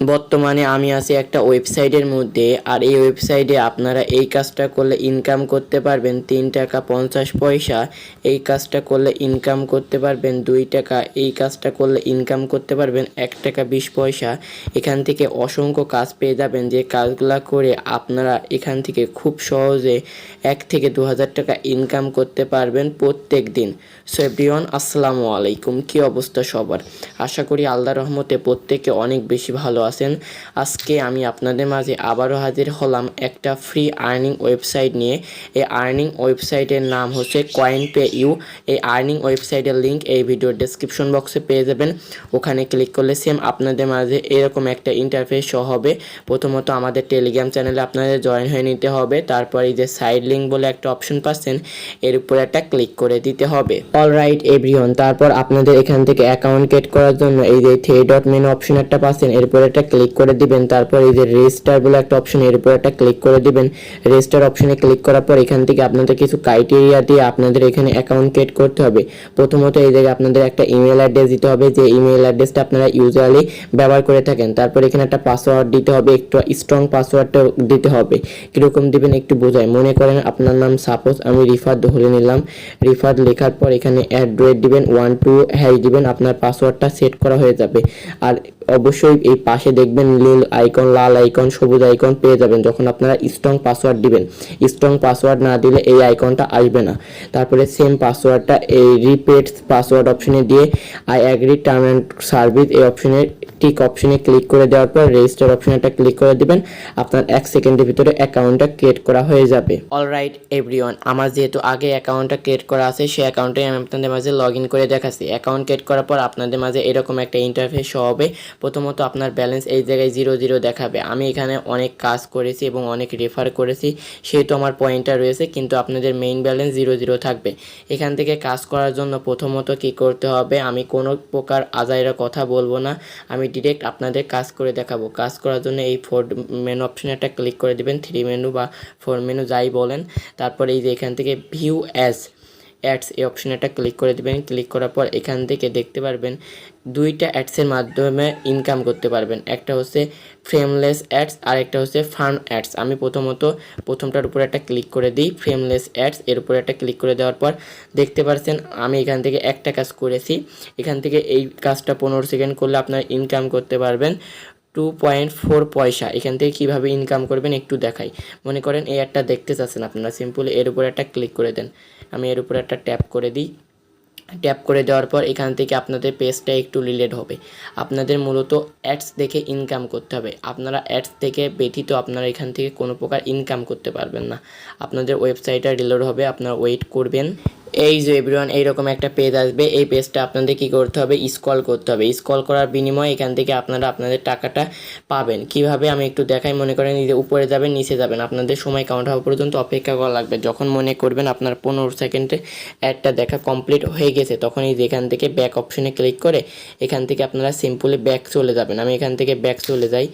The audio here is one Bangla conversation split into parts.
বর্তমানে আমি আছি একটা ওয়েবসাইটের মধ্যে, আর এই ওয়েবসাইটে আপনারা এই কাজটা করলে ইনকাম করতে পারবেন তিন টাকা পঞ্চাশ পয়সা, এই কাজটা করলে ইনকাম করতে পারবেন দুই টাকা, এই কাজটা করলে ইনকাম করতে পারবেন এক টাকা বিশ পয়সা। এখান থেকে অসংখ্য কাজ পেয়ে যাবেন, যে কাজগুলা করে আপনারা এখান থেকে খুব সহজে এক থেকে দু হাজার টাকা ইনকাম করতে পারবেন প্রত্যেক দিন। সো এভরিওয়ান আসসালামু আলাইকুম, কী অবস্থা সবার? আশা করি আল্লাহ রহমতে প্রত্যেকে অনেক বেশি ভালো আছেন। আজকে আমি আপনাদের মাঝে আবারও হাজির হলাম একটা ফ্রি আর্নিং ওয়েবসাইট নিয়ে। এই আর্নিং ওয়েবসাইটের নাম হচ্ছে কয়েন পে ইউ এই আর্নিং ওয়েবসাইটের লিঙ্ক এই ভিডিওর ডেসক্রিপশন বক্সে পেয়ে যাবেন। ওখানে ক্লিক করলে সেম আপনাদের মাঝে এরকম একটা ইন্টারফেস শো হবে। প্রথমত আমাদের টেলিগ্রাম চ্যানেলে আপনাদের জয়েন হয়ে নিতে হবে। তারপর যে সাইড লিঙ্ক বলে একটা অপশন পাচ্ছেন, এর উপরে একটা ক্লিক করে দিতে হবে। অল রাইট এভরিওয়ান তারপর আপনাদের এখান থেকে অ্যাকাউন্ট ক্রিয়েট করার জন্য এই যে থ্রি ডট মেনু অপশন একটা পাচ্ছেন। এর উপরে একটা ক্লিক করে দিবেন, তারপর এই যে রেজিস্টার বলে একটা অপশন এর উপরে একটা ক্লিক করে দিবেন। রেজিস্টার অপশনে ক্লিক করার পর এখান থেকে আপনাদের কিছু ক্রাইটেরিয়া দিয়ে আপনাদের এখানে অ্যাকাউন্ট ক্রিয়েট করতে হবে। প্রথমত এই জায়গায় আপনাদের একটা ইমেল অ্যাড্রেস দিতে হবে, যে ইমেল অ্যাড্রেসটা আপনারা ইউজুয়ালি ব্যবহার করে থাকেন। তারপর এখানে একটা পাসওয়ার্ড দিতে হবে, একটু স্ট্রং পাসওয়ার্ডটা দিতে হবে। কীরকম দিবেন একটু বোঝায়। মনে করেন আপনার নাম সাপোজ আমি রিফাত ধরে নিলাম। রিফাত লেখার পর এখানে অ্যাড্রেস দিবেন ওয়ান টু হ্যাশ দিবেন, আপনার পাসওয়ার্ডটা সেট করা হয়ে যাবে। আর অবশ্যই এই পাশে দেখবেন নীল আইকন লাল আইকন সবুজ আইকন পেয়ে যাবেন যখন আপনারা স্ট্রং পাসওয়ার্ড দিবেন। স্ট্রং পাসওয়ার্ড না দিলে এই আইকনটা আসবে না। তারপরে সেম পাসওয়ার্ডটা এই রিপিট পাসওয়ার্ড অপশনে দিয়ে I agree term and service এই অপশনে টিক অপশনে ক্লিক করে দেওয়ার পর রেজিস্টার একটা ক্লিক করে দিবেন। আপনার এক সেকেন্ডের ভিতরে অ্যাকাউন্টটা ক্রিয়েট করা হয়ে যাবে। অলরাইট এভরিওয়ান আমার যেহেতু আগে অ্যাকাউন্টটা ক্রিয়েট করা আছে, সেই অ্যাকাউন্টে আমি আপনাদের মাঝে লগ ইন করে দেখাচ্ছি। অ্যাকাউন্ট ক্রিয়েট করার পর আপনাদের মাঝে এরকম একটা ইন্টারফেস হবে। প্রথমত আপনার ব্যালেন্স এই জায়গায় জিরো জিরো দেখাবে। আমি এখানে অনেক কাজ করেছি এবং অনেক রেফার করেছি, সেহেতু আমার পয়েন্টটা রয়েছে, কিন্তু আপনাদের মেইন ব্যালেন্স জিরো জিরো থাকবে। এখান থেকে কাজ করার জন্য প্রথমত কি করতে হবে, আমি কোনো প্রকার আজাইরা কথা বলব না। আমি ডিরেক্ট আপনাদের কাজ করে দেখাবো। কাজ করার জন্য এই ফোর মেনু অপশানে একটা ক্লিক করে দেবেন। থ্রি মেনু বা ফোর মেনু যাই বলেন। তারপরে এই যে এখান থেকে ভিউ অ্যাজ অ্যাডস এই অপশনে একটা ক্লিক করে দিবেন। ক্লিক করার পর এখান থেকে দেখতে পারবেন দুইটা অ্যাডসের মাধ্যমে ইনকাম করতে পারবেন। একটা হচ্ছে ফ্রেমলেস অ্যাডস আর একটা হচ্ছে ফার্ম অ্যাডস আমি প্রথমত প্রথমটার উপরে একটা ক্লিক করে দিই ফ্রেমলেস অ্যাডস এর উপরে একটা ক্লিক করে দেওয়ার পর দেখতে পাচ্ছেন আমি এখান থেকে একটা কাজ করেছি। এখান থেকে এই কাজটা পনেরো সেকেন্ড করলে আপনার ইনকাম করতে পারবেন। টু পয়েন্ট ফোর পয়সা, এখান থেকে কীভাবে ইনকাম করবেন একটু দেখাই। মনে করেন এই একটা দেখতে চাচ্ছেন আপনারা সিম্পল এর উপরে একটা ক্লিক করে দেন। আমি এর উপরে একটা ট্যাপ করে দিই। ট্যাপ করে দেওয়ার পর এখান থেকে আপনাদের পেজটা একটু রিলেট হবে। আপনাদের মূলত অ্যাডস দেখে ইনকাম করতে হবে। আপনারা অ্যাডস থেকে ব্যতীত আপনারা এখান থেকে কোনো প্রকার ইনকাম করতে পারবেন না। আপনাদের ওয়েবসাইটটা রিলোড হবে, আপনারা ওয়েট করবেন। এই যে এভরিওয়ান এইরকম একটা পেজ আসবে। এই পেজটা আপনাদের কি করতে হবে? স্কল করতে হবে। স্কল করার বিনিময়ে এখান থেকে আপনারা আপনাদের টাকাটা পাবেন। কীভাবে? আমি একটু দেখাই। মনে করেন যে উপরে যাবেন, নিচে যাবেন। আপনাদের সময় কাউন্ট হওয়া পর্যন্ত অপেক্ষা করা লাগবে। যখন মনে করবেন আপনার পনেরো সেকেন্ডে অ্যাডটা দেখা কমপ্লিট হয়ে গেছে, তখন এই যে এখান থেকে ব্যাক অপশনে ক্লিক করে এখান থেকে আপনারা সিম্পলি ব্যাক চলে যাবেন। আমি এখান থেকে ব্যাক চলে যাই।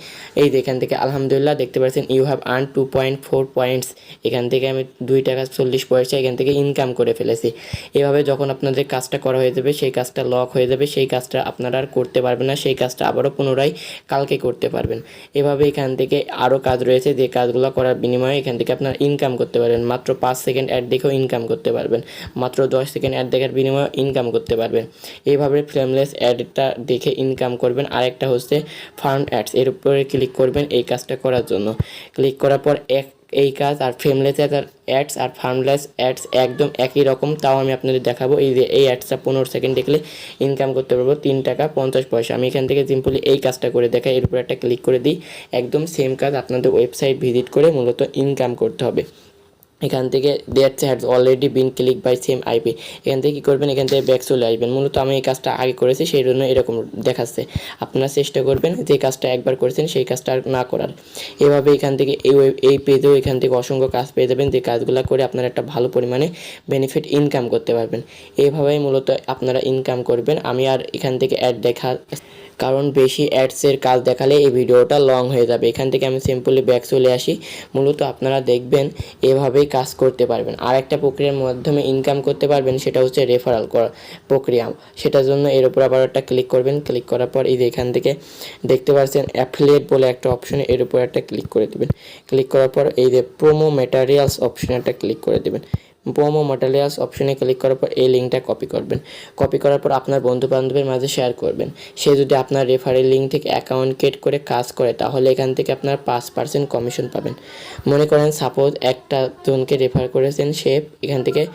এই যে এখান থেকে আলহামদুলিল্লাহ দেখতে পাচ্ছেন you have earn two point four points এখান থেকে আমি দুই টাকা চল্লিশ পয়সা এখান থেকে ইনকাম করে ফেলেছি। এভাবে যখন আপনাদের কাজটা করা হয়ে যাবে, সেই কাজটা লক হয়ে যাবে, সেই কাজটা আপনারা আর করতে পারবেন না, সেই কাজটা আবারও পুনরায় কালকে করতে পারবেন। এভাবে এখান থেকে আরও কাজ রয়েছে, যে কাজগুলো করার বিনিময়ে এখান থেকে আপনার ইনকাম করতে পারবেন। মাত্র পাঁচ সেকেন্ড অ্যাড দেখেও ইনকাম করতে পারবেন। মাত্র দশ সেকেন্ড অ্যাড দেখার বিনিময়ে ইনকাম করতে পারবেন। এইভাবে ফ্লেমলেস অ্যাডটা দেখে ইনকাম করবেন। আরেকটা হচ্ছে ফার্ম অ্যাডস এর উপরে ক্লিক করবেন এই কাজটা করার জন্য। ক্লিক করার পর এক এই কাজ আর ফ্রেমলেস অ্যাডস আর ফার্মলেস অ্যাডস একদম একই রকম। তাও আমি আপনাদের দেখাবো এই যে এই অ্যাডসটা পনেরো সেকেন্ড দেখলে ইনকাম করতে পারব তিন টাকা পঞ্চাশ পয়সা। আমি এখান থেকে সিম্পলি এই কাজটা করে দেখাই। এর উপর একটা ক্লিক করে দিই। একদম সেম কাজ আপনাদের ওয়েবসাইট ভিজিট করে মূলত ইনকাম করতে হবে। এখান থেকে that's has already been click by same IP এখান থেকে কী করবেন? এখান থেকে ব্যাক চলে আসবেন। মূলত আমি এই কাজটা আগে করেছি, সেই জন্য এরকম দেখাচ্ছে। আপনারা চেষ্টা করবেন যে কাজটা একবার করেছেন, সেই কাজটা আর না করার। এভাবে এখান থেকে এই এই পেজেও এখান থেকে অসংখ্য কাজ পেয়ে যাবেন, যে কাজগুলো করে আপনারা একটা ভালো পরিমাণে বেনিফিট ইনকাম করতে পারবেন। এইভাবেই মূলত আপনারা ইনকাম করবেন। আমি আর এখান থেকে অ্যাড দেখা, কারণ বেশি অ্যাডসের কাজ দেখালে এই ভিডিওটা লং হয়ে যাবে। এখান থেকে আমি সিম্পলি ব্যাক চলে আসি। মূলত আপনারা দেখবেন, এভাবেই কাজ করতে পারবেন। আর একটা প্রক্রিয়ার মাধ্যমে ইনকাম করতে পারবেন, সেটা হচ্ছে রেফারাল করা প্রক্রিয়া। সেটার জন্য এর উপর আবার একটা ক্লিক করবেন। ক্লিক করার পর এই যে এখান থেকে দেখতে পাচ্ছেন অ্যাফিলিয়েট বলে একটা অপশনে এর উপর একটা ক্লিক করে দেবেন। ক্লিক করার পর এই যে প্রোমো ম্যাটেরিয়ালস অপশনে একটা ক্লিক করে দেবেন। প্রোমো ম্যাটেরিয়ালস অপশনে ক্লিক করার পর এই লিঙ্কটা কপি করবেন। কপি করার পর আপনার বন্ধু বান্ধবের মাঝে শেয়ার করবেন। সে যদি আপনার রেফারেল লিঙ্ক থেকে অ্যাকাউন্ট ক্রিয়েট করে কাজ করে, তাহলে এখান থেকে আপনার পাঁচ পার্সেন্ট কমিশন পাবেন। মনে করেন সাপোজ একটা জনকে রেফার করেছেন, সে এখান থেকে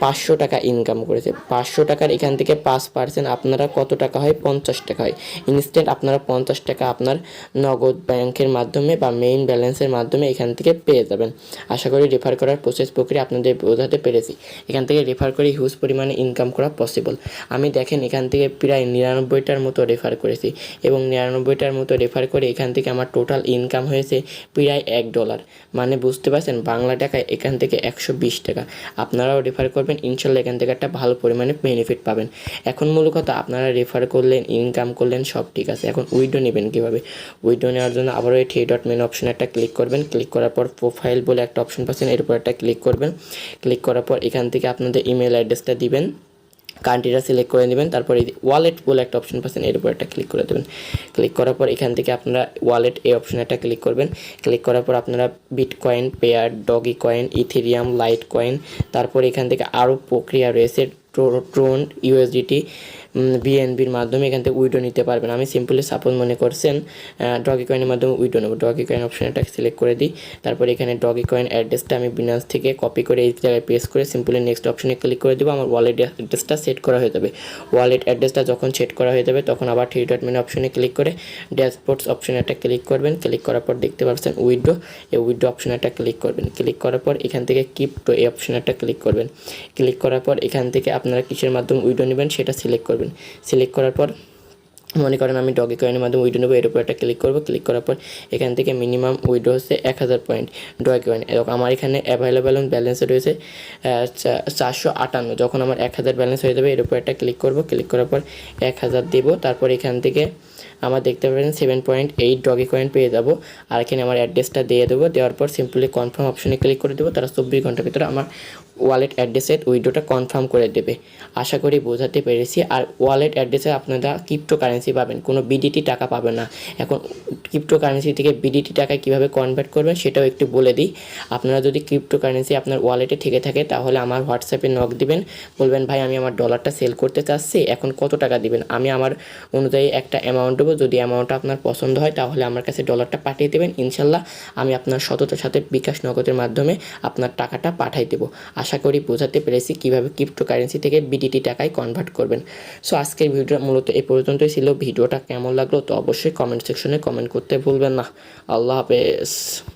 পাঁচশো টাকা ইনকাম করেছে। পাঁচশো টাকার এখান থেকে পাঁচ পার্সেন্ট আপনারা কত টাকা হয়? পঞ্চাশ টাকা হয়। ইনস্ট্যান্ট আপনারা পঞ্চাশ টাকা আপনার নগদ ব্যাংকের মাধ্যমে বা মেইন ব্যালেন্সের মাধ্যমে এখান থেকে পেয়ে যাবেন। আশা করি রেফার করার প্রসেস প্রক্রিয়া আপনাদের বোঝাতে পেরেছি। এখান থেকে রেফার করে হিউজ পরিমাণে ইনকাম করা পসিবল আমি দেখেন, এখান থেকে প্রায় নিরানব্বইটার মতো রেফার করেছি এবং নিরানব্বইটার মতো রেফার করে এখান থেকে আমার টোটাল ইনকাম হয়েছে প্রায় এক ডলার মানে বুঝতে পারছেন, বাংলা টাকায় এখান থেকে একশো বিশ টাকা। আপনারাও রেফার করবেন, ইনশাল্লাহ এখান থেকে একটা ভালো পরিমাণে বেনিফিট পাবেন। এখন মূল কথা, আপনারা রেফার করলেন ইনকাম করলেন, সব ঠিক আছে। এখন উইডো নেবেন কীভাবে? উইডো নেওয়ার জন্য আবারও এই থ্রি ডট মেন অপশনে একটা ক্লিক করবেন। ক্লিক করার পর প্রোফাইল বলে একটা অপশন পাচ্ছেন এর উপর একটা ক্লিক করবেন। ক্লিক করার পর এখান থেকে আপনাদের ইমেল অ্যাড্রেসটা দিবেন কান্ট্রিটা সিলেক্ট করে নেবেন, তারপর এই ওয়ালেট বলে একটা অপশন পাচ্ছেন, এর উপর একটা ক্লিক করে দেবেন। ক্লিক করার পর এখান থেকে আপনারা ওয়ালেট এই অপশনে একটা ক্লিক করবেন। ক্লিক করার পর আপনারা bitcoin pair dogecoin ethereum litecoin তারপর এখান থেকে আরও প্রক্রিয়া রয়েছে ট্রোন ইউএসডিটি বিএনবির মাধ্যমে এখান থেকে উইডো নিতে পারবেন। আমি সিম্পলি সাপোজ মনে করছেন ডগি কয়েনের মাধ্যমে উইডো নেব। ডগি কয়েন অপশনটা সিলেক্ট করে দিই। তারপর এখানে ডগি কয়েন অ্যাড্রেসটা আমি বিনান্স থেকে কপি করে এই জায়গায় পেস্ট করে সিম্পলি নেক্সট অপশানে ক্লিক করে দেবো। আমার ওয়ালেট অ্যাড্রেসটা সেট করা হয়ে যাবে। ওয়ালেট অ্যাড্রেসটা যখন সেট করা হয়ে যাবে, তখন আবার থ্রি ডট মেনু অপশনে ক্লিক করে ড্যাশবোর্ডস অপশনে একটা ক্লিক করবেন। ক্লিক করার পর দেখতে পাচ্ছেন উইডো এই উইডো অপশনে একটা ক্লিক করবেন। ক্লিক করার পর এখান থেকে কিপটো এই অপশনে একটা ক্লিক করবেন। ক্লিক করার পর এখান থেকে আপনারা কিসের মাধ্যমে উইডো নেবেন, সেটা সিলেক্ট করবেন। সিলেক্ট করার পর, মনে করেন আমি ডগি কয়েনের মাধ্যমে উইডো নেব, এর উপর একটা ক্লিক করব ক্লিক করার পর এখান থেকে মিনিমাম উইডো হচ্ছে এক হাজার পয়েন্ট ডগি কয়েন এবং আমার এখানে অ্যাভেলেবেল ব্যালেন্স রয়েছে চারশো আটান্ন। যখন আমার এক হাজার ব্যালেন্স হয়ে যাবে, এর উপর একটা ক্লিক করব ক্লিক করার পর এক হাজার দেবো। তারপর এখান থেকে আমার দেখতে পাবেন seven point eight doggy coin পেয়ে যাব। আর এখানে আমার অ্যাড্রেসটা দিয়ে দেবো। দেওয়ার পর সিম্পলি কনফার্ম অপশনে ক্লিক করে দেবো। তারা চব্বিশ ঘণ্টার ভিতরে আমার ওয়ালেট অ্যাড্রেসের উইডোটা কনফার্ম করে দেবে। আশা করি বোঝাতে পেরেছি। আর ওয়ালেট অ্যাড্রেসে আপনারা ক্রিপ্টো কারেন্সি পাবেন। কোনো বিডিটি টাকা পাবেন না। এখন ক্রিপ্টো কারেন্সি থেকে বিডিটি টাকায় কীভাবে কনভার্ট করবেন সেটাও একটু বলে দিই। আপনারা যদি ক্রিপ্টো কারেন্সি আপনার ওয়ালেটে থেকে থাকে, তাহলে আমার হোয়াটসঅ্যাপে নক দিবেন। বলবেন, ভাই, আমি আমার ডলারটা সেল করতে চাচ্ছি। এখন কত টাকা দিবেন? আমি আমার অনুযায়ী একটা অ্যামাউন্ট দেবো। যদি অ্যামাউন্টটা আপনার পছন্দ হয়, তাহলে আমার কাছে ডলারটা পাঠিয়ে দেবেন। ইনশাল্লাহ আমি আপনার সততার সাথে বিকাশ নগদের মাধ্যমে আপনার টাকাটা পাঠাই দেবো। আশা করি বোঝাতে পেরেছি কীভাবে ক্রিপ্টোকারেন্সি থেকে বিডিটি টাকায় কনভার্ট করবেন। সো আজকের ভিডিওটা মূলত এ পর্যন্তই ছিল। ভিডিওটা কেমন লাগল, তো অবশ্যই কমেন্ট সেকশনে কমেন্ট করতে ভুলবেন না। আল্লাহ হাফেজ।